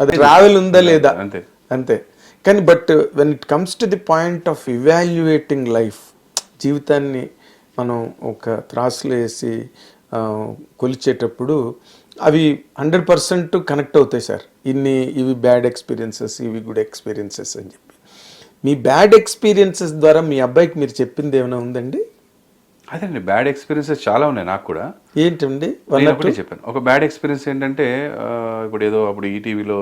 అది ట్రావెల్ ఉందా లేదా? అంతే. అంతే. కానీ but when it comes to the point of evaluating life జీవితాన్ని మనం ఒక త్రాసులో వేసి కొలిచేటప్పుడు అవి హండ్రెడ్ పర్సెంట్ కనెక్ట్ అవుతాయి సార్. ఇన్ని ఇవి బ్యాడ్ ఎక్స్పీరియన్సెస్ ఇవి గుడ్ ఎక్స్పీరియన్సెస్ అని చెప్పి. మీ బ్యాడ్ ఎక్స్పీరియన్సెస్ ద్వారా మీ అబ్బాయికి మీరు చెప్పింది ఏమైనా ఉందండి? అదేండి బ్యాడ్ ఎక్స్పీరియన్సెస్ చాలా ఉన్నాయి నాకు కూడా. ఏంటండి? ఒకటే చెప్పాను. ఒక బ్యాడ్ ఎక్స్పీరియన్స్ ఏంటంటే ఇప్పుడు ఏదో అప్పుడు ఈటీవీలో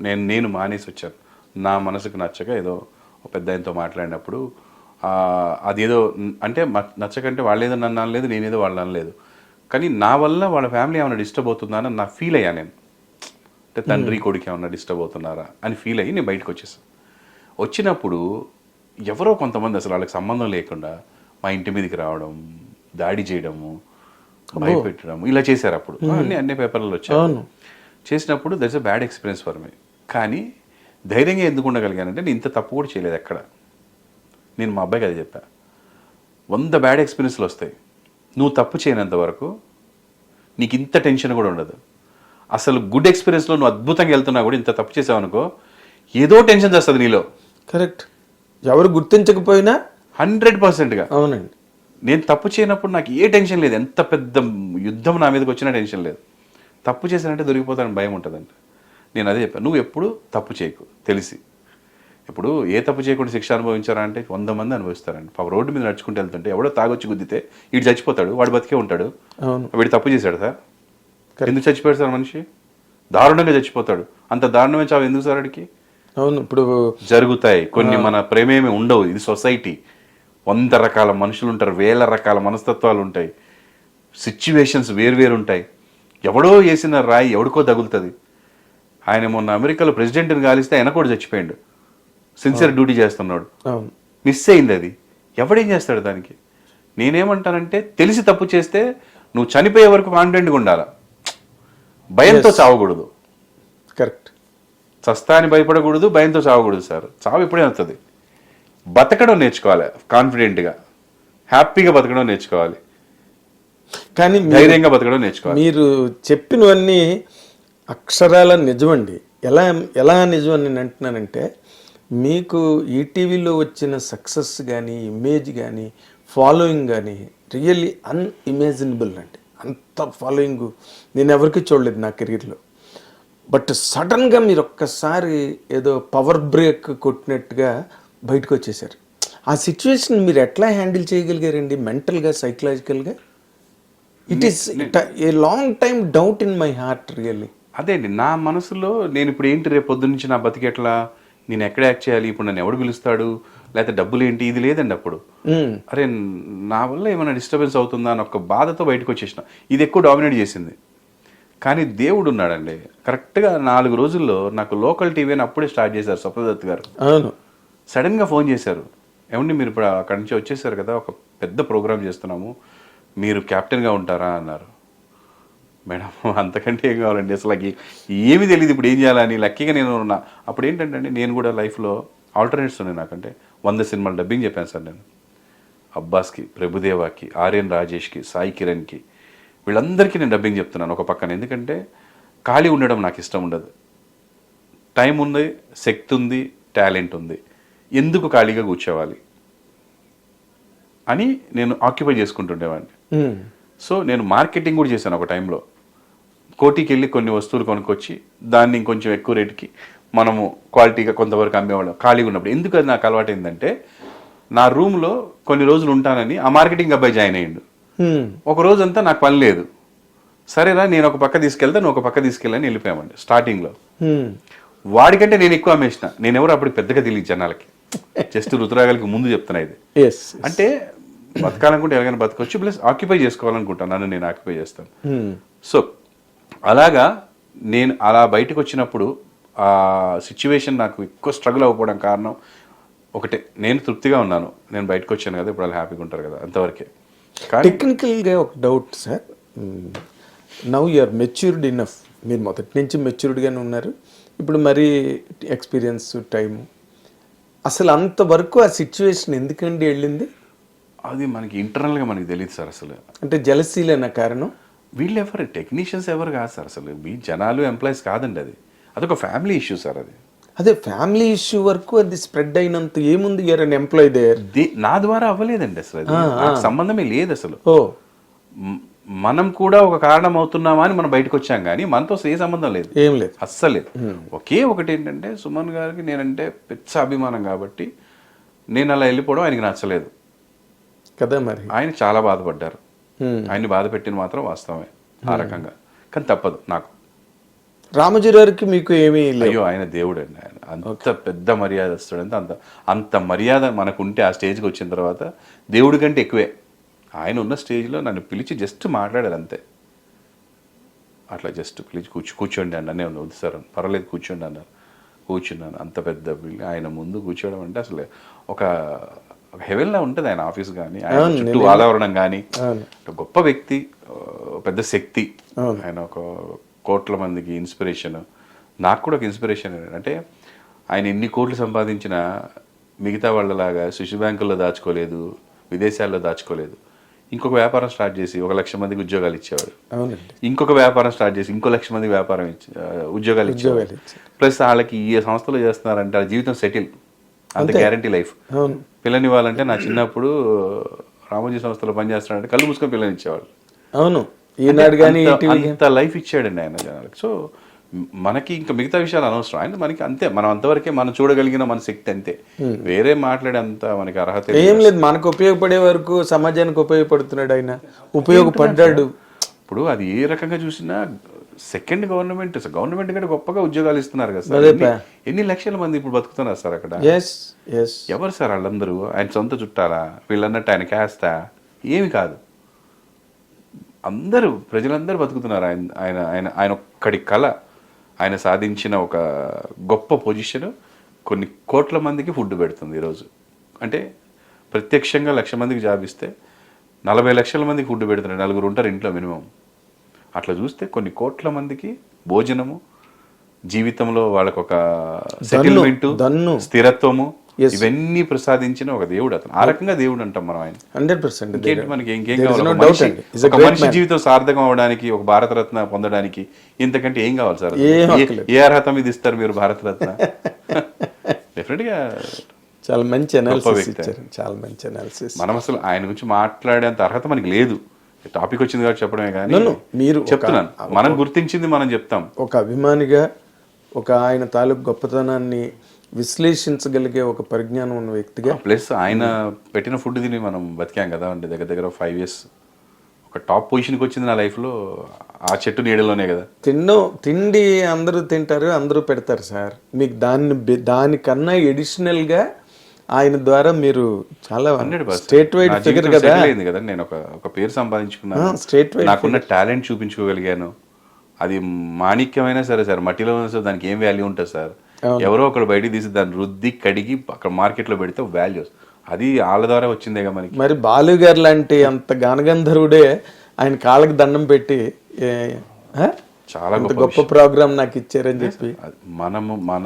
నేను నేను మానేసి వచ్చాను. నా మనసుకు నచ్చక ఏదో పెద్ద ఆయనతో మాట్లాడినప్పుడు అదేదో అంటే నచ్చకంటే వాళ్ళేదో నన్ను అనలేదు నేనేదో వాళ్ళు అనలేదు. కానీ నా వల్ల వాళ్ళ ఫ్యామిలీ ఏమైనా డిస్టర్బ్ అవుతుందా అని నా ఫీల్ అయ్యా నేను. అంటే తండ్రి కొడుకు ఏమన్నా డిస్టర్బ్ అవుతున్నారా అని ఫీల్ అయ్యి నేను బయటకు వచ్చేసాను వచ్చినప్పుడు ఎవరో కొంతమంది అసలు వాళ్ళకి సంబంధం లేకుండా మా ఇంటి మీదకి రావడం దాడి చేయడము భయపెట్టడం ఇలా చేశారు అప్పుడు. అన్ని అన్ని పేపర్లలో వచ్చాయి. చేసినప్పుడు that's a bad experience for me కానీ ధైర్యంగా ఎందుకు ఉండగలిగానంటే నేను ఇంత తప్పు కూడా చేయలేదు ఎక్కడ. నేను మా అబ్బాయికి అది చెప్పా. వంద బ్యాడ్ ఎక్స్పీరియన్స్లు వస్తాయి. నువ్వు తప్పు చేయనంత వరకు నీకు ఇంత టెన్షన్ కూడా ఉండదు. అసలు గుడ్ ఎక్స్పీరియన్స్లో నువ్వు అద్భుతంగా వెళ్తున్నా కూడా ఇంత తప్పు చేసావు అనుకో ఏదో టెన్షన్ చేస్తుంది నీలో. కరెక్ట్ ఎవరు గుర్తించకపోయినా హండ్రెడ్ పర్సెంట్గా. అవునండి. నేను తప్పు చేయనప్పుడు నాకు ఏ టెన్షన్ లేదు. ఎంత పెద్ద యుద్ధం నా మీదకి వచ్చినా టెన్షన్ లేదు. తప్పు చేశానంటే దొరికిపోతానని భయం ఉంటుందంట నేను అదే చెప్పాను. నువ్వు ఎప్పుడు తప్పు చేయకు. తెలిసి. ఇప్పుడు ఏ తప్పు చేయకుండా శిక్ష అనుభవించారా అంటే వంద మంది అనుభవిస్తారండి. పాప రోడ్డు మీద నడుచుకుంటూ వెళ్తుంటే ఎవడో తాగొచ్చి గుద్దితే వీడు చచ్చిపోతాడు. వాడు బతికే ఉంటాడు. వీడు తప్పు చేశాడు సార్? ఎందుకు చచ్చిపోయాడు సార్ మనిషి? దారుణంగా చచ్చిపోతాడు. అంత దారుణమే చావు ఎందుకు సార్ అడికి అవును. ఇప్పుడు జరుగుతాయి. కొన్ని మన ప్రేమేమి ఉండవు. ఇది సొసైటీ. వంద రకాల మనుషులు ఉంటారు వేల రకాల మనస్తత్వాలు ఉంటాయి. సిచ్యువేషన్స్ వేరువేరు ఉంటాయి ఎవడో వేసిన రాయి ఎవడికో తగులుతుంది. ఆయన మొన్న అమెరికాలో ప్రెసిడెంట్ని గాలిస్తే ఆయన కూడా చచ్చిపోయాడు. సిన్సియర్ డ్యూటీ చేస్తున్నాడు. మిస్ అయింది అది. ఎవడేం చేస్తాడు దానికి? నేనేమంటానంటే తెలిసి తప్పు చేస్తే నువ్వు చనిపోయే వరకు కాన్ఫిడెంట్గా ఉండాలా? భయంతో చావకూడదు. కరెక్ట్ చస్తా అని భయపడకూడదు భయంతో చావకూడదు సార్ చావు ఎప్పుడే వస్తుంది. బతకడం నేర్చుకోవాలి కాన్ఫిడెంట్గా హ్యాపీగా బతకడం నేర్చుకోవాలి. కానీ ధైర్యంగా బతకడం నేర్చుకోవాలి. మీరు చెప్పినవన్నీ అక్షరాల నిజమండి. ఎలా ఎలా నిజం అని నేను అంటున్నానంటే మీకు ఈటీవీలో వచ్చిన సక్సెస్ కానీ ఇమేజ్ కానీ ఫాలోయింగ్ కానీ రియల్లీ అన్ఇమేజినబుల్ అండి. అంత ఫాలోయింగ్ నేను ఎవరికి చూడలేదు నా కెరీర్లో బట్ సడన్గా మీరు ఒక్కసారి ఏదో పవర్ బ్రేక్ కొట్టినట్టుగా బయటకు వచ్చేసారు ఆ సిచ్యువేషన్ మీరు ఎట్లా హ్యాండిల్ చేయగలిగారండి? మెంటల్గా సైకలాజికల్గా it is a long time doubt in my heart really అదే అండి నా మనసులో నేను ఇప్పుడు ఏంటి రేపు పొద్దు నుంచి నా బతికెట్లా నేను ఎక్కడ యాక్ట్ చేయాలి? ఇప్పుడు నన్ను ఎవడు పిలుస్తాడు? లేకపోతే డబ్బులు ఏంటి ఇది లేదండి అప్పుడు. అరే నా వల్ల ఏమైనా డిస్టర్బెన్స్ అవుతుందా? అని ఒక బాధతో బయటకు వచ్చేసిన ఇది ఎక్కువ డామినేట్ చేసింది. కానీ దేవుడు ఉన్నాడండి. కరెక్ట్గా నాలుగు రోజుల్లో నాకు లోకల్ టీవీ అని అప్పుడే స్టార్ట్ చేశారు స్వప్నదత్ గారు. అవును. సడన్గా ఫోన్ చేశారు. ఏమండి మీరు ఇప్పుడు అక్కడి నుంచి వచ్చేసారు కదా ఒక పెద్ద ప్రోగ్రామ్ చేస్తున్నాము మీరు కెప్టెన్గా ఉంటారా అన్నారు. మేడం అంతకంటే ఏం కావాలండి అసలు నాకు ఏమీ తెలియదు ఇప్పుడు ఏం చేయాలని లక్కీగా నేను ఉన్నా. అప్పుడు ఏంటంటే అండి నేను కూడా లైఫ్లో ఆల్టర్నేట్స్ ఉన్నాయి నాకంటే. వంద సినిమాలు డబ్బింగ్ చెప్పాను సార్ నేను. అబ్బాస్కి ప్రభుదేవాకి ఆర్యన్ రాజేష్కి సాయి కిరణ్కి వీళ్ళందరికీ నేను డబ్బింగ్ చెప్తున్నాను ఒక పక్కన. ఎందుకంటే ఖాళీ ఉండడం నాకు ఇష్టం ఉండదు. టైం ఉంది శక్తి ఉంది టాలెంట్ ఉంది. ఎందుకు ఖాళీగా కూర్చోవాలి? అని నేను ఆక్యుపై చేసుకుంటుండేవాడిని. సో నేను మార్కెటింగ్ కూడా చేశాను ఒక టైంలో కోటికి వెళ్ళి కొన్ని వస్తువులు కొనుక్కొచ్చి దాన్ని ఇంకొంచెం ఎక్కువ రేటుకి మనము క్వాలిటీగా కొంతవరకు అమ్మేవాళ్ళం. ఖాళీగా ఉన్నప్పుడు. ఎందుకు అది నాకు అలవాటు ఏంటంటే నా రూమ్లో కొన్ని రోజులు ఉంటానని ఆ మార్కెటింగ్ అబ్బాయి జాయిన్ అయ్యిండు. ఒక రోజంతా నాకు పని లేదు. సరేరా నేను ఒక పక్క తీసుకెళ్తా నువ్వు ఒక పక్క తీసుకెళ్ళని వెళ్ళిపోయామండి స్టార్టింగ్లో. వాడికంటే నేను ఎక్కువ అమ్మేసిన. నేను ఎవరు అప్పుడు పెద్దగా తెలియదు జనాలకి. జస్ట్ రుతురాగాలకి ముందు చెప్తున్నా ఇది. ఎస్ అంటే బతకాలనుకుంటే ఎలాగైనా బతకొచ్చు ప్లస్ ఆక్యుపై చేసుకోవాలనుకుంటాను నన్ను నేను ఆక్యుపై చేస్తాను. మ్మ్. సో అలాగా నేను అలా బయటకు వచ్చినప్పుడు ఆ సిచ్యువేషన్ నాకు ఎక్కువ స్ట్రగుల్ అవ్వకపోవడం కారణం ఒకటే నేను తృప్తిగా ఉన్నాను. నేను బయటకు వచ్చాను కదా ఇప్పుడు వాళ్ళు హ్యాపీగా ఉంటారు కదా అంతవరకే. కానీ టెక్నికల్గా ఒక doubt sir now you're matured enough మీరు మొదటి నుంచి మెచ్యూర్డ్గానే ఉన్నారు. ఇప్పుడు మరీ ఎక్స్పీరియన్స్ టైము అసలు అంతవరకు ఆ సిచ్యువేషన్ ఎందుకండి వెళ్ళింది? అది మనకి ఇంటర్నల్గా మనకి తెలియదు సార్ అసలు. అంటే జలసీలేనా కారణం? వీళ్ళు ఎవరు టెక్నీషియన్స్ ఎవరు కాదు సార్ అసలు. మీ జనాలు ఎంప్లాయీస్ కాదండి అది. అదొక ఫ్యామిలీ ఇష్యూ సార్ అది. అదే ఫ్యామిలీ ఇష్యూ వరకు అది స్ప్రెడ్ అయినంత ఏముంది? You're un employ there the- నా ద్వారా అవ్వలేదండి అసలు అది. నాకు సంబంధమే లేదు అసలు. ఓ. మనం కూడా ఒక కారణం అవుతున్నామా అని మనం బయటకు వచ్చాం కానీ మనతో ఏ సంబంధం లేదు. ఏం లేదు. అస్సలు లేదు. ఒకే ఒకటి ఏంటంటే సుమన్ గారికి నేనంటే పెద్ద అభిమానం కాబట్టి నేను అలా వెళ్ళిపోవడం ఆయనకి నచ్చలేదు. కదా మరి? ఆయన చాలా బాధపడ్డారు. ఆయన్ని బాధ పెట్టిన మాత్రం వాస్తవమే ఆ రకంగా. కానీ తప్పదు నాకు. రామజీ గారికి మీకు ఏమీ అయ్యో ఆయన దేవుడు అండి ఆయన. అంత పెద్ద మర్యాద ఇస్తాడంటే అంత అంత మర్యాద మనకు ఉంటే ఆ స్టేజ్కి వచ్చిన తర్వాత దేవుడి కంటే ఎక్కువే. ఆయన ఉన్న స్టేజ్లో నన్ను పిలిచి జస్ట్ మాట్లాడారు అంతే. అట్లా జస్ట్ పిలిచి కూర్చో కూర్చోండి అండి అనే వద్దు సార్ పర్వాలేదు కూర్చోండి అన్నారు. కూర్చున్నాను. అంత పెద్ద బిల్డింగ్ ఆయన ముందు కూర్చోవడం అంటే అసలు ఒక హెవెన్లా ఉంటుంది ఆయన ఆఫీస్ కానీ ఆయన చుట్టూ వాతావరణం కానీ. గొప్ప వ్యక్తి పెద్ద శక్తి. ఆయన ఒక కోట్ల మందికి ఇన్స్పిరేషన్. నాకు కూడా ఒక ఇన్స్పిరేషన్ అంటే ఆయన ఎన్ని కోట్లు సంపాదించిన మిగతా వాళ్ళలాగా శిశు బ్యాంకుల్లో దాచుకోలేదు విదేశాల్లో దాచుకోలేదు. ఇంకొక వ్యాపారం స్టార్ట్ చేసి ఒక లక్ష మందికి ఉద్యోగాలు ఇచ్చేవాడు. ఇంకొక వ్యాపారం స్టార్ట్ చేసి ఇంకో లక్ష మందికి వ్యాపారం ఇచ్చి ఉద్యోగాలు ఇచ్చేవాడు. ప్లస్ వాళ్ళకి ఈ సంస్థలో చేస్తున్నారంటే వాళ్ళ జీవితం సెటిల్. అంత గ్యారంటీ లైఫ్ అవును. పిల్లనివ్వాలంటే నా చిన్నప్పుడు రామోజీ సంస్థలో పనిచేస్తున్నాడంటే కళ్ళు మూసుకొని పిల్లని ఇచ్చేవాళ్ళు. అవును. ఈనాడు కానీ అంత లైఫ్ ఇచ్చాడండి ఆయన జనాలకు. సో మనకి ఇంకా మిగతా విషయాలు అనవసరం. ఆయన మనకి అంతే మనం అంతవరకే మనం చూడగలిగిన మన శక్తి అంతే. వేరే మాట్లాడే అంత మనకి అర్హత. ఏం లేదు. మనకు ఉపయోగపడే వరకు సమాజానికి ఉపయోగపడుతున్నాడు ఆయన. ఉపయోగపడ్డాడు. ఇప్పుడు అది ఏ రకంగా చూసినా సెకండ్ గవర్నమెంట్ గవర్నమెంట్ కంటే గొప్పగా ఉద్యోగాలు ఇస్తున్నారు కదా సార్. ఎన్ని- లక్షల మంది ఇప్పుడు బతుకుతున్నారు సార్ అక్కడ? ఎవరు సార్ వాళ్ళందరూ? ఆయన సొంత చుట్టాలా? వీళ్ళన్నట్టు ఆయన క్యాస్తా ఏమి కాదు. అందరూ ప్రజలందరూ బతుకుతున్నారు ఆయన ఆయన ఆయన ఆయన ఒక్కడి కళ. ఆయన సాధించిన ఒక గొప్ప పొజిషన్ కొన్ని కోట్ల మందికి ఫుడ్ పెడుతుంది ఈరోజు అంటే ప్రత్యక్షంగా లక్ష మందికి జాబ్ ఇస్తే నలభై లక్షల మందికి ఫుడ్ పెడుతున్నారు నలుగురు ఉంటారు ఇంట్లో మినిమం అట్లా చూస్తే కొన్ని కోట్ల మందికి భోజనము జీవితంలో వాళ్ళకు ఒక సెటిల్మెంట్. స్థిరత్వము ఇవన్నీ ప్రసాదించిన ఒక దేవుడు అతను. ఆ రకంగా దేవుడు అంటాం మనం ఆయన. హండ్రెడ్ పర్సెంట్ మనకి ఇంకేం కావాలి? ఒక మనిషి. జీవితం సార్థకం అవడానికి ఒక భారతరత్న పొందడానికి ఇంతకంటే ఏం కావాలి సార్? ఏం అర్హత మీద ఇస్తారు మీరు భారతరత్న? డెఫినెట్గా చాలా మంచి అనాలిసిస్ వ్యక్తి. ఇచ్చారు. చాలా మంచి అనాలిసిస్ మనం అసలు ఆయన గురించి మాట్లాడేంత అర్హత మనకి లేదు. టాపిక్ వచ్చింది కాబట్టి చెప్పడమే కానీ. మీరు చెప్తున్నాను. మనం గుర్తించింది మనం చెప్తాం. ఒక అభిమానిగా ఒక ఆయన తాలూకు గొప్పతనాన్ని విశ్లేషించగలిగే ఒక పరిజ్ఞానం ఉన్న వ్యక్తిగా ప్లస్ ఆయన పెట్టిన ఫుడ్ తిని మనం బతికాం కదా అంటే దగ్గర దగ్గర ఫైవ్ ఇయర్స్ ఒక టాప్ పొజిషన్కి వచ్చింది నా లైఫ్లో ఆ చెట్టు నీడలోనే కదా. తిన్నో తిండి అందరూ తింటారు అందరూ పెడతారు సార్. మీకు దాన్ని దానికన్నా ఎడిషనల్గా ఆయన ద్వారా మీరు చాలా హండ్రెడ్ స్టేట్ వైడ్ ఫిగర్ కదా. అయింది కదా నేను ఒక ఒక పేరు సంపాదించుకున్నాను. స్టేట్ వైడ్ నాకున్న టాలెంట్ చూపించుకోగలిగాను. అది మాణిక్యమైనా సరే సార్ మట్టిలో ఉన్న సార్ దానికి ఏం వాల్యూ ఉంటుంది సార్? ఎవరో ఒకరు బయటికి తీసి దాన్ని రుద్ది కడిగి అక్కడ మార్కెట్లో పెడితే వాల్యూస్ అది వాళ్ళ ద్వారా వచ్చిందేగా మనకి? మరి బాలు గారు లాంటి అంత గానగంధర్వుడే ఆయన కాళ్ళకి దండం పెట్టి? చాలా గొప్ప ప్రోగ్రామ్ నాకు ఇచ్చారని చెప్పి. మనము మన